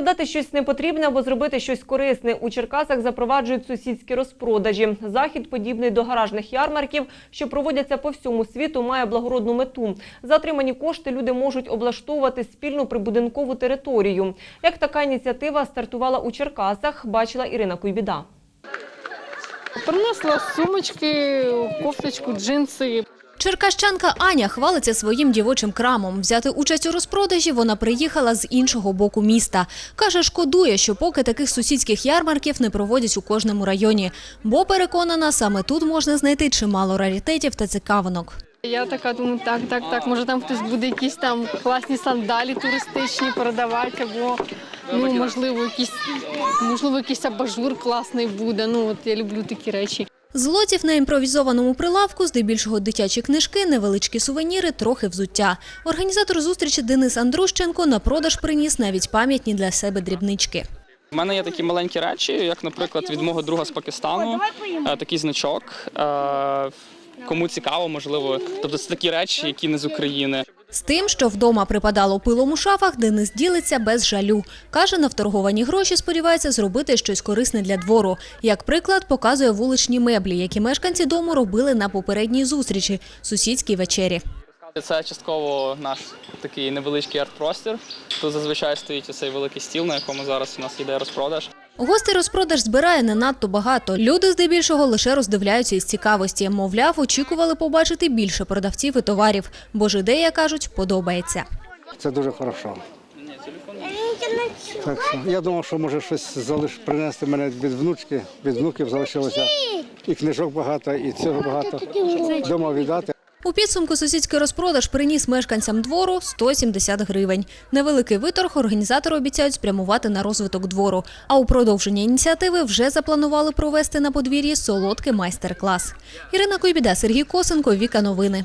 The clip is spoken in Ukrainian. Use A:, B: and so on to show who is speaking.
A: Продати щось непотрібне або зробити щось корисне. У Черкасах запроваджують сусідські розпродажі. Захід, подібний до гаражних ярмарків, що проводяться по всьому світу, має благородну мету. За отримані кошти люди можуть облаштовувати спільну прибудинкову територію. Як така ініціатива стартувала у Черкасах, бачила Ірина Куйбіда.
B: Принесла сумочки, кофточку, джинси.
C: Черкащанка Аня хвалиться своїм дівочим крамом. Взяти участь у розпродажі вона приїхала з іншого боку міста. Каже, шкодує, що поки таких сусідських ярмарків не проводять у кожному районі. Бо переконана, саме тут можна знайти чимало раритетів та цікавинок.
B: Я така думаю, так, так, так. Може там хтось буде якісь там класні сандалі туристичні продавати, або ну можливо, якийсь можливо, якийсь абажур класний буде. Ну от я люблю такі речі.
C: З лотів на імпровізованому прилавку здебільшого дитячі книжки, невеличкі сувеніри, трохи взуття. Організатор зустрічі Денис Андрущенко на продаж приніс навіть пам'ятні для себе дрібнички.
D: У мене є такі маленькі речі, як, наприклад, від мого друга з Пакистану, е, такий значок. Е, Кому цікаво, можливо. Тобто це такі речі, які не з України.
C: З тим, що вдома припадало пилом у шафах, Денис ділиться без жалю. Каже, на вторговані гроші сподівається зробити щось корисне для двору. Як приклад, показує вуличні меблі, які мешканці дому робили на попередній зустрічі – сусідській вечері.
D: Це частково наш такий невеличкий арт-простір. Тут зазвичай стоїть цей великий стіл, на якому зараз у нас йде розпродаж.
C: Гостей розпродаж збирає не надто багато. Люди здебільшого лише роздивляються із цікавості. Мовляв, очікували побачити більше продавців і товарів, бо ж ідея, кажуть, подобається.
E: Це дуже хорошо. Так я думав, що може щось залиш принести мене від внучки, від внуків залишилося. І книжок багато, і цього багато. Дома віддати.
C: У підсумку сусідський розпродаж приніс мешканцям двору 170 гривень. Невеликий виторг організатори обіцяють спрямувати на розвиток двору. А у продовження ініціативи вже запланували провести на подвір'ї солодкий майстер-клас. Ірина Койбіда, Сергій Косенко, Віка Новини.